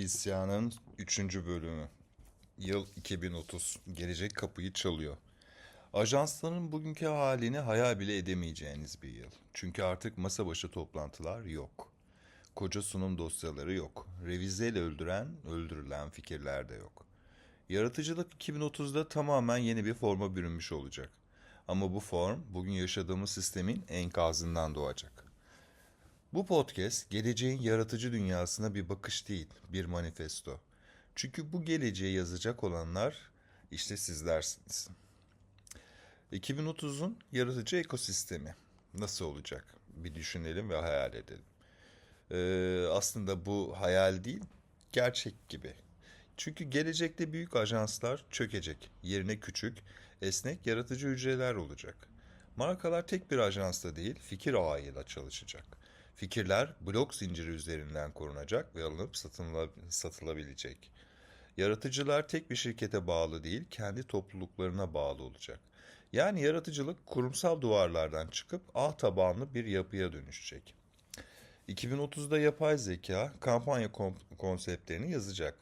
İsyan'ın 3. bölümü. Yıl 2030. Gelecek kapıyı çalıyor. Ajansların bugünkü halini hayal bile edemeyeceğiniz bir yıl. Çünkü artık masa başı toplantılar yok. Koca sunum dosyaları yok. Revizeyle öldüren, öldürülen fikirler de yok. Yaratıcılık 2030'da tamamen yeni bir forma bürünmüş olacak. Ama bu form bugün yaşadığımız sistemin enkazından doğacak. Bu podcast geleceğin yaratıcı dünyasına bir bakış değil, bir manifesto. Çünkü bu geleceği yazacak olanlar işte sizlersiniz. 2030'un yaratıcı ekosistemi nasıl olacak? Bir düşünelim ve hayal edelim. Ee, aslında bu hayal değil, gerçek gibi. Çünkü gelecekte büyük ajanslar çökecek. Yerine küçük, esnek, yaratıcı hücreler olacak. Markalar tek bir ajansta değil, fikir ağıyla çalışacak. Fikirler blok zinciri üzerinden korunacak ve alınıp satınla, satılabilecek. Yaratıcılar tek bir şirkete bağlı değil, kendi topluluklarına bağlı olacak. Yani yaratıcılık kurumsal duvarlardan çıkıp ağ tabanlı bir yapıya dönüşecek. 2030'da yapay zeka kampanya kon- konseptlerini yazacak.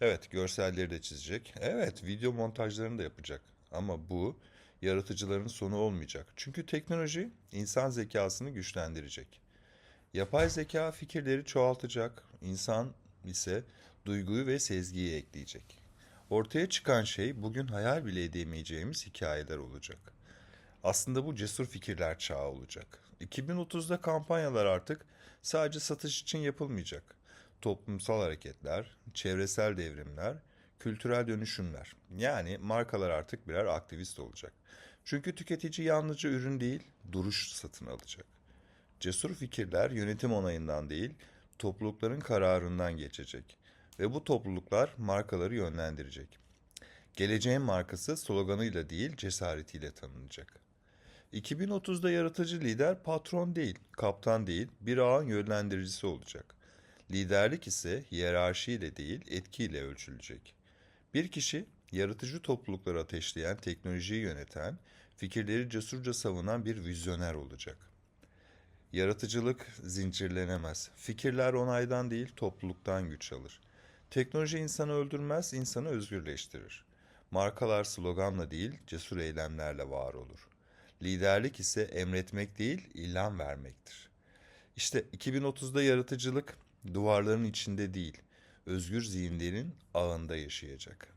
Evet, görselleri de çizecek. Evet, video montajlarını da yapacak. Ama bu yaratıcıların sonu olmayacak. Çünkü teknoloji insan zekasını güçlendirecek. Yapay zeka fikirleri çoğaltacak, insan ise duyguyu ve sezgiyi ekleyecek. Ortaya çıkan şey bugün hayal bile edemeyeceğimiz hikayeler olacak. Aslında bu cesur fikirler çağı olacak. 2030'da kampanyalar artık sadece satış için yapılmayacak. Toplumsal hareketler, çevresel devrimler, kültürel dönüşümler. Yani markalar artık birer aktivist olacak. Çünkü tüketici yalnızca ürün değil, duruş satın alacak. Cesur fikirler yönetim onayından değil, toplulukların kararından geçecek. Ve bu topluluklar markaları yönlendirecek. Geleceğin markası sloganıyla değil, cesaretiyle tanınacak. 2030'da yaratıcı lider patron değil, kaptan değil, bir ağın yönlendiricisi olacak. Liderlik ise hiyerarşiyle değil, etkiyle ölçülecek. Bir kişi yaratıcı toplulukları ateşleyen, teknolojiyi yöneten, fikirleri cesurca savunan bir vizyoner olacak. Yaratıcılık zincirlenemez. Fikirler onaydan değil, topluluktan güç alır. Teknoloji insanı öldürmez, insanı özgürleştirir. Markalar sloganla değil, cesur eylemlerle var olur. Liderlik ise emretmek değil, ilham vermektir. İşte 2030'da yaratıcılık duvarların içinde değil, özgür zihinlerin ağında yaşayacak.